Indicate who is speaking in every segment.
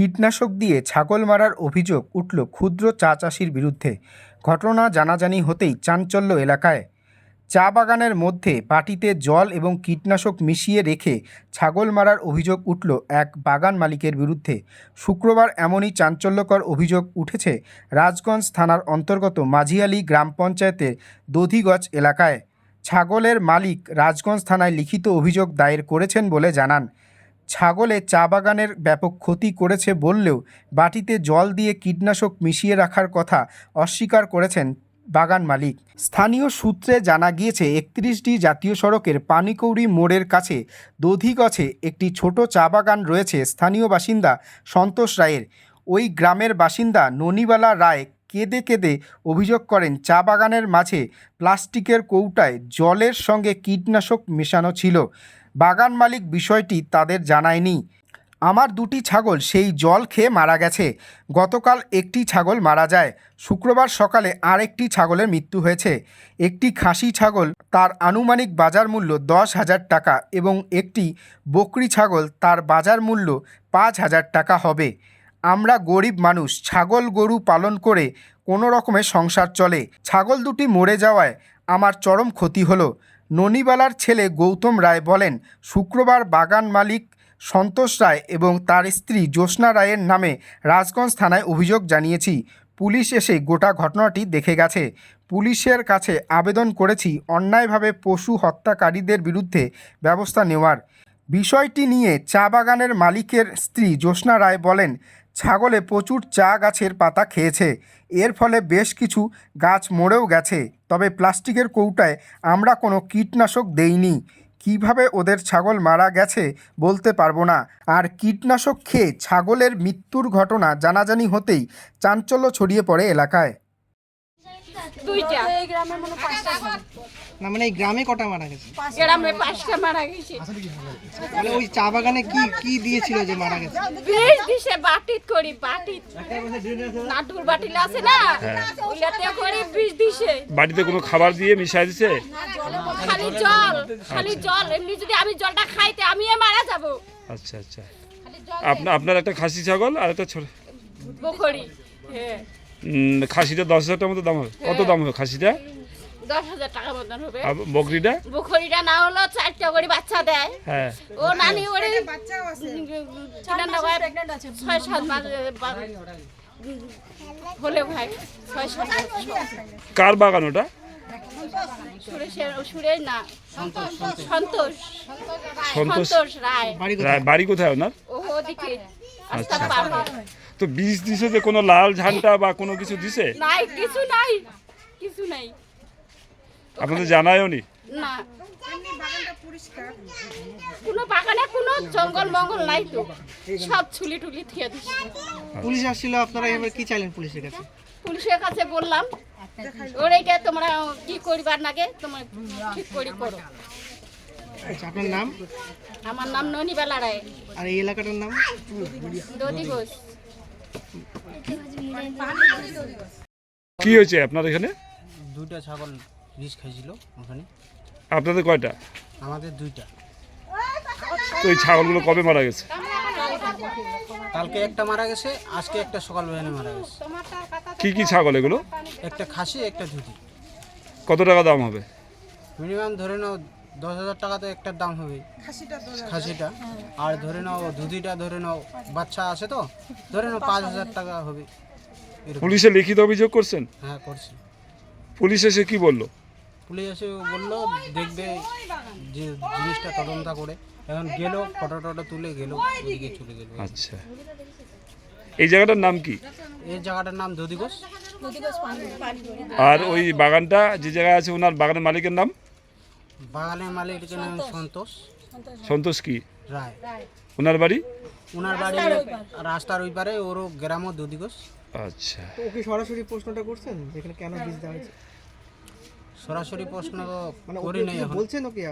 Speaker 1: কীটনাশক দিয়ে ছাগল মারার অভিযোগ উঠল ক্ষুদ্র চা চাষির বিরুদ্ধে। ঘটনা জানাজানি হতেই চাঞ্চল্য এলাকায়। চা বাগানের মধ্যে বাটিতে জল এবং কীটনাশক মিশিয়ে রেখে ছাগল মারার অভিযোগ উঠল এক বাগান মালিকের বিরুদ্ধে। শুক্রবার এমনই চাঞ্চল্যকর অভিযোগ উঠেছে রাজগঞ্জ থানার অন্তর্গত মাঝিয়ালি গ্রাম পঞ্চায়েতের দধিগজ এলাকায়। ছাগলের মালিক রাজগঞ্জ থানায় লিখিত অভিযোগ দায়ের করেছেন বলে জানান। ছাগলে চা বাগানের ব্যাপক ক্ষতি করেছে বললেও বাটিতে জল দিয়ে কীটনাশক মিশিয়ে রাখার কথা অস্বীকার করেছেন বাগান মালিক। স্থানীয় সূত্রে জানা গিয়েছে, একত্রিশটি জাতীয় সড়কের পানিকৌড়ি মোড়ের কাছে দধিগছে একটি ছোট চা বাগান রয়েছে। স্থানীয় বাসিন্দা সন্তোষ রায়ের। ওই গ্রামের বাসিন্দা ননিবালা রায় কেঁদে কেঁদে অভিযোগ করেন, চা বাগানের মাঝে প্লাস্টিকের কৌটায় জলের সঙ্গে কীটনাশক মেশানো ছিল। বাগান মালিক বিষয়টি তাদের জানায়নি। আমার দুটি ছাগল সেই জল খেয়ে মারা গেছে। গতকাল একটি ছাগল মারা যায়। শুক্রবার সকালে আরেকটি ছাগলের মৃত্যু হয়েছে। একটি খাসি ছাগল তার আনুমানিক বাজার মূল্য দশ হাজার টাকা এবং একটি বকরি ছাগল তার বাজার মূল্য পাঁচ হাজার টাকা হবে। আমরা গরিব মানুষ, ছাগল গরু পালন করে কোনো রকমের সংসার চলে। ছাগল দুটি মরে যাওয়ায় আমার চরম ক্ষতি হলো। ননিবালার ছেলে গৌতম রায় বলেন, শুক্রবার বাগান মালিক সন্তোষ রায় এবং তার স্ত্রী জ্যোৎস্না রায়ের নামে রাজগঞ্জ থানায় অভিযোগ জানিয়েছি। পুলিশ এসে গোটা ঘটনাটি দেখে গেছে। পুলিশের কাছে আবেদন করেছি অন্যায়ভাবে পশু হত্যাকারীদের বিরুদ্ধে ব্যবস্থা নেওয়ার। বিষয়টি নিয়ে চা বাগানের মালিকের স্ত্রী জ্যোৎস্না রায় বলেন ছাগলে প্রচুর চা গাছের পাতা খেয়েছে। এর ফলে বেশ কিছু গাছ মরেও গেছে। তবে প্লাস্টিকের কৌটায় আমরা কোনো কীটনাশক দেইনি। কীভাবে ওদের ছাগল মারা গেছে বলতে পারব না। আর কীটনাশক খেয়ে ছাগলের মৃত্যুর ঘটনা জানাজানি হতেই চাঞ্চল্য ছড়িয়ে পড়ে এলাকায়।
Speaker 2: দুইটা।
Speaker 3: না মানে এই গ্রামে কটা মারা গেছে?
Speaker 2: গ্রামে পাঁচটা মারা গেছে।
Speaker 3: মানে ওই চা বাগানে কি কি দিয়েছিল যে মারা গেছে?
Speaker 2: দিছে বাটিত করি বাটিত। নাটুর বাটিল আছে না? ওইটাতে করি বিষ দিছে।
Speaker 4: বাড়িতে কোনো খাবার দিয়ে মিশাই দিছে?
Speaker 2: খালি জল খালি জল। এমনি যদি আমি জলটা খাইতে আমি মারা যাব।
Speaker 4: আচ্ছা আচ্ছা। আপনার আপনার একটা খাসি ছাগল আর একটা ছোট
Speaker 2: বকরি হ্যাঁ।
Speaker 4: খাসিটা দশ হাজার টাকার মতো দাম হবে। কত দাম হবে খাসিটা?
Speaker 2: দশ হাজার টাকা মতন হবে।
Speaker 4: বকরিটা?
Speaker 2: বকরিটা না হলো চারটা করে বাচ্চা দেয়।
Speaker 4: হ্যাঁ।
Speaker 2: ও নানি ওরে ছয় সাত মাস হলে ভাই ছয় সাত
Speaker 4: কার বাগান ওটা?
Speaker 2: সুরেশ না সন্তোষ
Speaker 4: সন্তোষ।
Speaker 2: সন্তোষ। রায়।
Speaker 3: বাড়ি কোথায়?
Speaker 4: ওনার?
Speaker 2: হয়ে।
Speaker 4: তো বীজ দিছে যে কোনো লাল ঝান্ডা বা কোনো কিছু দিছে?
Speaker 2: নাই কিছু নাই কিছু নাই।
Speaker 4: আপনাদের জানায়ও নি।
Speaker 2: না। কোনো বাগানে কোনো জঙ্গল মঙ্গল নাই তো। সব ছুলি টুলি থিয়ে দিচ্ছে
Speaker 3: পুলিশ আসছিল আপনারা এবার কি চাইলেন পুলিশের কাছে?
Speaker 2: পুলিশের কাছে বললাম তোমরা কি করিবার নাগে তোমরা ঠিক করি করো।
Speaker 3: আচ্ছা আপনার নাম?
Speaker 2: আমার নাম ননিবালা রায়।
Speaker 3: আর এই এলাকাটার নাম?
Speaker 2: দদি ঘোষ।
Speaker 4: কি হয়েছে আপনার এখানে?
Speaker 5: দুইটা ছাগল বিষ খাইছিল ওখানে।
Speaker 4: আপনাদের কয়টা?
Speaker 5: আমাদের দুইটা।
Speaker 4: তো এই ছাগলগুলো কবে মারা গেছে?
Speaker 5: কালকে একটা মারা গেছে আজকে একটা সকাল বেলায় মারা গেছে।
Speaker 4: কি কি ছাগল এগুলো?
Speaker 5: একটা খাসি একটা ধুতি।
Speaker 4: কত টাকা দাম হবে?
Speaker 5: মিনিমাম ধরে নাও দশ হাজার টাকা তো একটার দাম হবে। খাসিটা। আর ধরে নাও ধুতিটা ধরে নাও বাচ্চা আছে তো ধরে নাও পাঁচ হাজার টাকা হবে।
Speaker 4: পুলিশে লিখিত অভিযোগ করছেন?
Speaker 5: হ্যাঁ করছি।
Speaker 4: পুলিশ এসে কি বলল?
Speaker 5: পুলিশ এসে বলল দেখবে যে জিনিসটা তদন্ত করে। এখন গেল ফটো টটো তুলে গেল ওদিকে চলে গেল।
Speaker 4: আচ্ছা। এই জায়গাটার নাম কি?
Speaker 5: এই জায়গাটার নাম দদিঘোষ
Speaker 4: আর ওই বাগানটা যে জায়গায় আছে ওনার বাগানের মালিকের নাম?
Speaker 5: বাগানের মালিকের নাম সন্তোষ।
Speaker 4: সন্তোষ কি?
Speaker 5: রায়।
Speaker 4: ওনার বাড়ি?
Speaker 5: ওনার বাড়ি রাস্তার ওই পারে ওরও গ্রামও দুদিগোস
Speaker 4: আচ্ছা।
Speaker 3: তো ওকে সরাসরি প্রশ্নটা করছেন যেখানে কেন বীজ দেওয়া হয়েছে?
Speaker 5: সরাসরি প্রশ্ন তো
Speaker 3: মানে
Speaker 5: করি নাই এখন।
Speaker 3: বলছেন ওকে?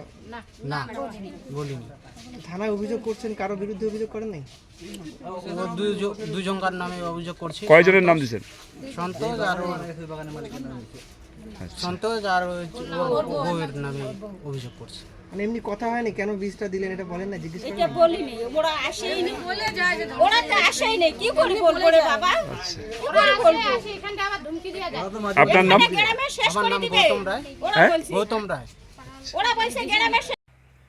Speaker 5: না বলিনি।
Speaker 3: থানায় অভিযোগ করছেন কারও বিরুদ্ধে অভিযোগ করেন নাই?
Speaker 5: দুজনকার নামে অভিযোগ করছি।
Speaker 4: কয়জনের নাম দিয়েছেন
Speaker 5: সন্তোষ আর ওর- সন্তোষ আর বউয়ের নামে অভিযোগ করছে।
Speaker 3: মানে এমনি কথা হয়নি কেন বীজটা দিলেন এটা বলেন না জিজ্ঞেস
Speaker 2: এটা বলিনি ওরা আসেই নি। ওরা তো আসেই নেই কি করে বলব রে বাবা? কি করে বলব?
Speaker 4: আপনার নাম
Speaker 2: গ্রামে শেষ করে দিবে।
Speaker 5: গৌতম রায়।
Speaker 2: ওরা
Speaker 4: হ্যাঁ?
Speaker 2: বলছে
Speaker 5: গৌতম রায়।
Speaker 2: ওরা বলছে গ্রামে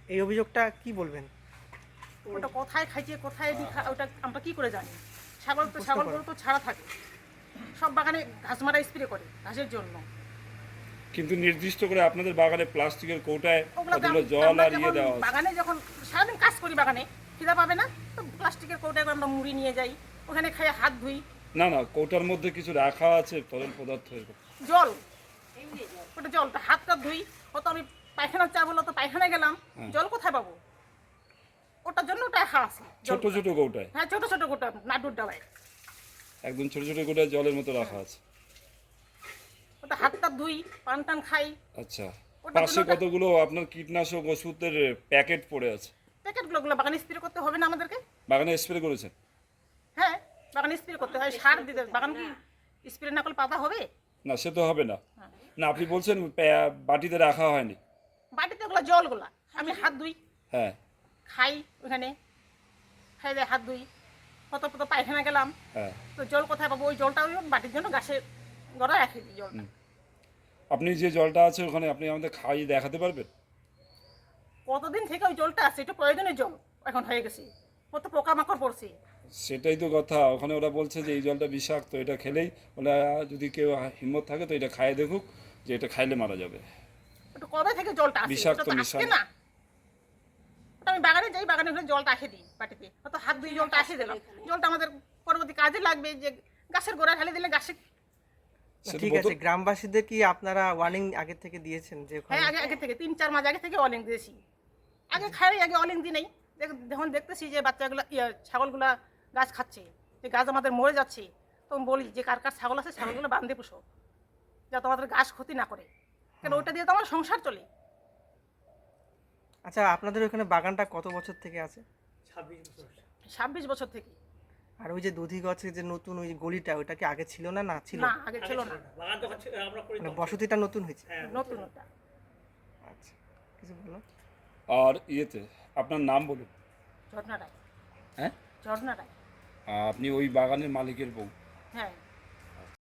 Speaker 3: এই অভিযোগটা কি বলবেন?
Speaker 6: ওটা কোথায় খাইছে কোথায় দি ওটা আমরা কি করে জানি? ছাগল তো ছাগলগুলো তো ছাড়া থাকে। সব বাগানে ঘাস মারা স্প্রে করে ঘাসের জন্য।
Speaker 4: কিন্তু নির্দিষ্ট করে আপনাদের বাগানে প্লাস্টিকের কৌটায়
Speaker 6: ওগুলো
Speaker 4: কতগুলো জল আর ইয়ে দেওয়া আছে
Speaker 6: বাগানে যখন সারাদিন কাজ করি বাগানে খিদা পাবে না? তো প্লাস্টিকের কৌটায় আমরা মুড়ি নিয়ে যাই ওখানে খেয়ে হাত ধুই।
Speaker 4: না না কৌটার মধ্যে কিছু রাখা আছে তরল পদার্থ এরকম।
Speaker 6: জল। ওটা জলটা হাত টাত ধুই। হয়তো আমি পায়খানা চা বলো তো পায়খানায় গেলাম জল কোথায় পাবো? ওটার জন্য ওটা রাখা আছে
Speaker 4: ছোট ছোট কৌটায়?
Speaker 6: হ্যাঁ ছোট ছোট কৌটা নাডুর ডাবায়
Speaker 4: একদম ছোট ছোট কৌটায় জলের মতো রাখা আছে।
Speaker 6: ওটা হাত টাত ধুই পান টান খাই।
Speaker 4: আচ্ছা পাশে কতগুলো আপনার কীটনাশক ওষুধের প্যাকেট পড়ে আছে?
Speaker 6: প্যাকেটগুলো গুলো বাগানে স্প্রে করতে হবে না আমাদেরকে?
Speaker 4: বাগানে স্প্রে করেছেন?
Speaker 6: হ্যাঁ বাগানে স্প্রে করতে হয় সার দিতে বাগান কি স্প্রে না করলে পাতা হবে?
Speaker 4: না সে তো হবে না। না আপনি বলছেন বাটিতে রাখা হয়নি।
Speaker 6: বাটিতে ওগুলো জলগুলা। আমি হাত ধুই
Speaker 4: হ্যাঁ।
Speaker 6: খাই ওখানে। খাই হাত ধুই। কত কত পায়খানা গেলাম।
Speaker 4: হ্যাঁ।
Speaker 6: তো জল কোথায় পাবো? ওই জলটা ওই বাটির জন্য গাছে গড়ায় রাখি দিই জলটা।
Speaker 4: আপনি যে জলটা আছে ওখানে আপনি আমাদের খাইয়ে দেখাতে পারবেন?
Speaker 6: কতদিন থেকে ওই জলটা আছে? এটা প্রয়োজনীয় জল এখন হয়ে গেছে। কত পোকামাকড় পড়ছে।
Speaker 4: সেটাই তো কথা। ওখানে ওরা বলছে যে এই জলটা বিষাক্ত এটা খেলেই ওরা যদি কেউ হিম্মত থাকে তো এটা খাইয়ে দেখুক যে এটা খাইলে মারা যাবে।
Speaker 6: ওটা কবে থেকে জলটা আছে?
Speaker 4: বিষাক্ত মিশানো।
Speaker 6: না। ওটা আমি বাগানে যাই বাগানে হলে জলটা আসে দিই বাটিতে অত হাত ধুই জলটা আসে দিলাম। জলটা আমাদের পরবর্তী কাজে লাগবে যে গাছের গোড়ায় ঢালে দিলে গাছে
Speaker 3: ঠিক আছে গ্রামবাসীদের কি আপনারা ওয়ার্নিং আগে থেকে দিয়েছেন যে
Speaker 6: হ্যাঁ আগে আগে থেকে তিন চার মাস আগে থেকে অলিং দিয়েছি। আগে খাই আগে অলিং দিই নাই। দেখ- যখন দেখতেছি যে বাচ্চাগুলো ইয়ে ছাগলগুলা গাছ খাচ্ছে যে গাছ আমাদের মরে যাচ্ছে তখন বলি যে কার কার ছাগল আছে ছাগলগুলো বান্ধে পুষো যাতে আমাদের গাছ ক্ষতি না করে। কেন ওটা দিয়ে তো আমার সংসার চলে।
Speaker 3: আচ্ছা আপনাদের ওখানে বাগানটা কত বছর থেকে আছে?
Speaker 6: ছাব্বিশ বছর থেকে।
Speaker 3: আর ওই যে দুধি গছের যে নতুন ওই গলিটা ওইটা কি আগে ছিল না না ছিল?
Speaker 6: না আগে ছিল না।
Speaker 3: মানে বসতিটা নতুন হয়েছে?
Speaker 6: নতুন। ওটা
Speaker 3: আচ্ছা কিছু বলো?
Speaker 4: আর ইয়েতে আপনার নাম বলুন।
Speaker 6: ঝর্ণা রায়।
Speaker 4: হ্যাঁ?
Speaker 6: ঝর্ণা রায়।
Speaker 4: আপনি ওই বাগানের মালিকের বউ।
Speaker 6: হ্যাঁ।